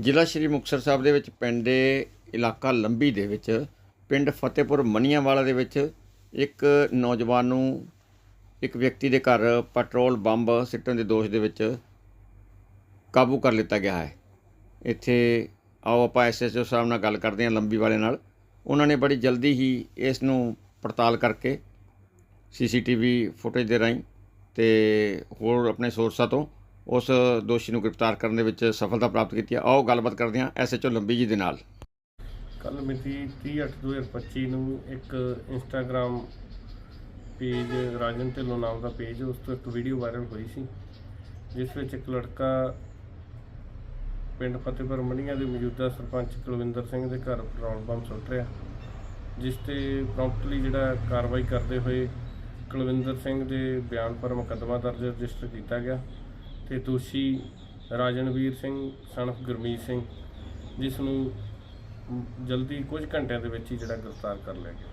ਜ਼ਿਲ੍ਹਾ ਸ਼੍ਰੀ ਮੁਕਤਸਰ ਸਾਹਿਬ ਦੇ ਵਿੱਚ ਪਿੰਡ ਦੇ ਇਲਾਕਾ ਲੰਬੀ ਦੇ ਵਿੱਚ, ਪਿੰਡ ਫਤਿਹਪੁਰ ਮਨੀਆਵਾਲਾ ਦੇ ਵਿੱਚ ਇੱਕ ਨੌਜਵਾਨ ਨੂੰ ਇੱਕ ਵਿਅਕਤੀ ਦੇ ਘਰ ਪੈਟਰੋਲ ਬੰਬ ਸਿੱਟਣ ਦੇ ਦੋਸ਼ ਦੇ ਵਿੱਚ ਕਾਬੂ ਕਰ ਲਿੱਤਾ ਗਿਆ ਹੈ। ਇੱਥੇ ਆਓ ਆਪਾਂ ਐਸਐਸਓ ਸਾਹਿਬ ਨਾਲ ਗੱਲ ਕਰਦੇ ਹਾਂ ਲੰਬੀ ਵਾਲੇ ਨਾਲ। ਉਹਨਾਂ ਨੇ ਬੜੀ ਜਲਦੀ ਹੀ ਇਸ ਨੂੰ ਪੜਤਾਲ ਕਰਕੇ ਸੀਸੀਟੀਵੀ ਫੁਟੇਜ ਦੇ ਰਾਹੀਂ ਤੇ ਹੋਰ ਆਪਣੇ ਸੋਰਸਾਂ ਤੋਂ ਉਸ ਦੋਸ਼ੀ ਨੂੰ ਗ੍ਰਿਫਤਾਰ ਕਰਨ ਦੇ ਵਿੱਚ ਸਫਲਤਾ ਪ੍ਰਾਪਤ ਕੀਤੀ ਹੈ। ਆਓ ਗੱਲਬਾਤ ਕਰਦੇ ਹਾਂ ਐਸਐਚਓ ਲੰਬੀ ਜੀ ਦੇ ਨਾਲ। ਕੱਲ ਮਿਤੀ 30/8/2025 ਨੂੰ ਇੱਕ ਇੰਸਟਾਗ੍ਰam ਪੇਜ, ਰਾਜਨ ਢਿੱਲੋਂ ਨਾਮ ਦਾ ਪੇਜ, ਉਸ ਤੋਂ ਇੱਕ ਵੀਡੀਓ ਵਾਇਰਲ ਹੋਈ ਸੀ, ਜਿਸ ਵਿੱਚ ਇੱਕ ਲੜਕਾ ਪਿੰਡ ਫਤਿਹਪੁਰ ਮੰਡੀਆਂ ਦੇ ਮੌਜੂਦਾ ਸਰਪੰਚ ਕੁਲਵਿੰਦਰ ਸਿੰਘ ਦੇ ਘਰ ਪੈਟਰੋਲ ਪੰਪ ਸੁੱਟ ਰਿਹਾ, ਜਿਸ ਤੇ ਪ੍ਰੋmptਲੀ ਜਿਹੜਾ ਕਾਰਵਾਈ ਕਰਦੇ ਹੋਏ ਕੁਲਵਿੰਦਰ ਸਿੰਘ ਦੇ ਬਿਆਨ ਪਰ ਮੁਕੱਦਮਾ ਦਰਜ ਰਜਿਸਟਰ ਕੀਤਾ ਗਿਆ। ਤੇ ਦੋਸ਼ੀ ਰਾਜਨਵੀਰ ਸਿੰਘ, ਸਨਫ ਗੁਰਮੀਤ ਸਿੰਘ ਜਿਸ ਨੂੰ ਜਲਦੀ ਕੁਝ ਘੰਟਿਆਂ ਦੇ ਵਿੱਚ ਹੀ ਜਿਹੜਾ ਗ੍ਰਿਫਤਾਰ ਕਰ ਲਿਆ ਗਿਆ।